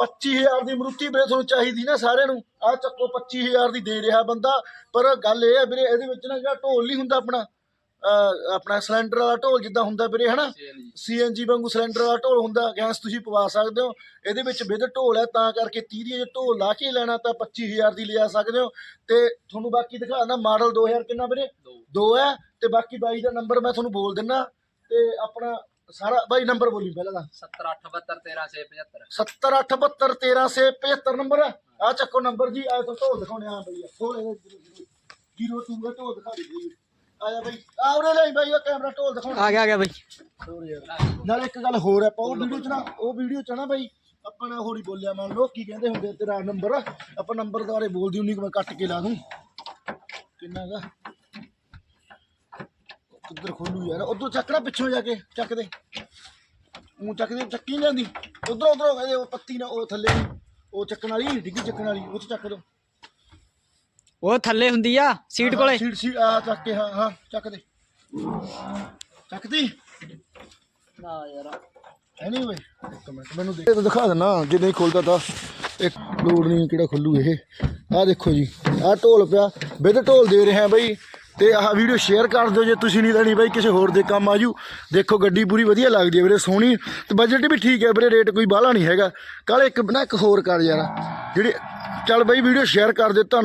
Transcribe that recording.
25000 ਦੀ ਮਰੂਤੀ ਵੀਰੇ ਤੁਹਾਨੂੰ ਚਾਹੀਦੀ ਨਾ ਸਾਰਿਆਂ ਨੂੰ। ਆ ਚੱਕੋ 25000 ਦੀ ਦੇ ਰਿਹਾ ਬੰਦਾ। ਪਰ ਗੱਲ ਇਹ ਹੈ ਵੀਰੇ ਇਹਦੇ ਵਿੱਚ ਨਾ ਜਿਹੜਾ ਢੋਲ ਨਹੀਂ ਹੁੰਦਾ ਆਪਣਾ ਆਪਣਾ ਸਿਲੰਡਰ ਵਾਲਾ ਢੋਲ ਜਿੱਦਾਂ ਹੁੰਦਾ ਵੀਰੇ ਹਨਾ? ਸੀਐਨਜੀ ਵਾਂਗੂ ਸਿਲੰਡਰ ਵਾਲਾ ਢੋਲ ਹੁੰਦਾ ਗੈਸ ਤੁਸੀਂ ਪਵਾ ਸਕਦੇ ਹੋ। ਇਹਦੇ ਵਿੱਚ ਵਿਦ ਢੋਲ ਹੈ ਤਾਂ ਕਰਕੇ 30 ਦੀ ਜੇ ਢੋਲ ਲਾ ਕੇ ਲੈਣਾ ਤਾਂ 25000 ਦੀ ਲਿਆ ਸਕਦੇ ਹੋ। ਤੇ ਤੁਹਾਨੂੰ ਬਾਕੀ ਦਿਖਾਣਾ ਮਾਡਲ 2000 ਕਿੰਨਾ ਵੀਰੇ? ਦੋ। ਹੈ। ਤੇ ਬਾਕੀ ਬਾਈ ਦਾ ਨੰਬਰ ਮੈਂ ਤੁਹਾਨੂੰ ਬੋਲ ਦਿੰਨਾ ਤੇ ਆਪਣਾ ਸਾਰਾ ਬਾਈ ਨੰਬਰ ਬੋਲੀ ਪਹਿਲਾਂ ਦਾ। 70 8 72 13 6 75 7872 13 ਸੇ 75 ਨੰਬਰ। ਆ ਚੱਕੋ ਨੰਬਰ ਜੀ ਆ ਤੋਂ ਢੋਲ ਦਿਖਾਉਣੇ ਆ ਬਈ। ਥੋੜੇ ਜੀਰੋ ਟੂ ਦਾ ਢੋਲ ਦਿਖਾ ਦੇ ਆਇਆ ਬਈ। ਆ ਉਰੇ ਲੈ ਬਈ ਉਹ ਕੈਮਰਾ ਢੋਲ ਦਿਖਾਉਣਾ। ਆ ਗਿਆ ਆ ਗਿਆ ਬਈ। ਨਾਲ ਇੱਕ ਗੱਲ ਹੋਰ ਹੈ ਆਪਾਂ ਉਹ ਵੀਡੀਓ ਚ ਨਾ ਉਹ ਵੀਡੀਓ ਚ ਨਾ ਬਈ ਆਪਾਂ ਨੇ ਹੋਰੀ ਬੋਲਿਆ ਮੰਨ ਲਓ ਕੀ ਕਹਿੰਦੇ ਹੁੰਦੇ ਤੇਰਾ ਨੰਬਰ। ਆਪਾਂ ਨੰਬਰ ਦੁਆਰੇ ਬੋਲਦੀ ਹੁੰਨੀ ਕਿ ਮੈਂ ਕੱਟ ਕੇ ਲਾ ਦੂੰ। ਕਿੰਨਾ ਕਿੱਧਰ ਖੋਲੂ ਯਾਰ ਉਧਰ ਚੱਕਣਾ ਪਿੱਛੋਂ ਜਾ ਕੇ ਚੱਕ ਦੇ। ਉਹ ਚੱਕ ਦੇ ਚੱਕੀ ਜਾਂਦੀ। ਉਧਰ ਉਧਰ ਉਹ ਪੱਤੀ ਨਾ ਉਹ ਥੱਲੇ ਉਹ ਚੱਕਣ ਵਾਲੀ ਡਿੱਗੀ ਚੱਕਣ ਵਾਲੀ ਉਹ 'ਚ ਚੱਕ ਦੋ। ਉਹ ਥੱਲੇ ਹੁੰਦੀ ਆ ਸੀਟ ਕੋਲੇ? ਸੀਟ ਸੀਟ ਆ ਚੱਕ ਕੇ ਹਾਂ ਹਾਂ ਚੱਕ ਦੇ। ਚੱਕਦੀ? ਨਾ ਯਾਰ। ਐਨੀਵੇ ਇੱਕ ਮਿੰਟ ਮੈਨੂੰ ਦੇਖ। ਦਿਖਾ ਦੇਣਾ ਜੇ ਨਹੀਂ ਖੁੱਲਦਾ ਤਾਂ ਇੱਕ ਲੋਡ ਨਹੀਂ ਕਿਹੜਾ ਖੁੱਲੂ ਇਹ। ਆਹ ਦੇਖੋ ਜੀ ਆਹ ਢੋਲ ਪਿਆ ਵਿਦ ਢੋਲ ਦੇ ਰਿਹਾ ਬਈ। ਤੇ ਆਹ ਵੀਡੀਓ ਸ਼ੇਅਰ ਕਰ ਦਿਓ ਜੇ ਤੁਸੀਂ ਨਹੀਂ ਲੈਣੀ ਬਾਈ, ਕਿਸੇ ਹੋਰ ਦੇ ਕੰਮ ਆਜੂ। ਦੇਖੋ ਗੱਡੀ ਪੂਰੀ ਵਧੀਆ ਲੱਗਦੀ ਹੈ ਵੀਰੇ, ਸੋਹਣੀ। ਤੇ ਬਜਟ ਵੀ ਠੀਕ ਹੈ ਵੀਰੇ ਰੇਟ ਕੋਈ ਬਾਹਲਾ ਨਹੀਂ ਹੈਗਾ। ਕੱਲ ਇੱਕ ਨਾ ਇੱਕ ਹੋਰ ਕਰ ਯਾਰ, ਜਿਹੜੀ ਚੱਲ ਬਾਈ ਵੀਡੀਓ ਸ਼ੇਅਰ ਕਰ ਦਿਓ ਧੰਨ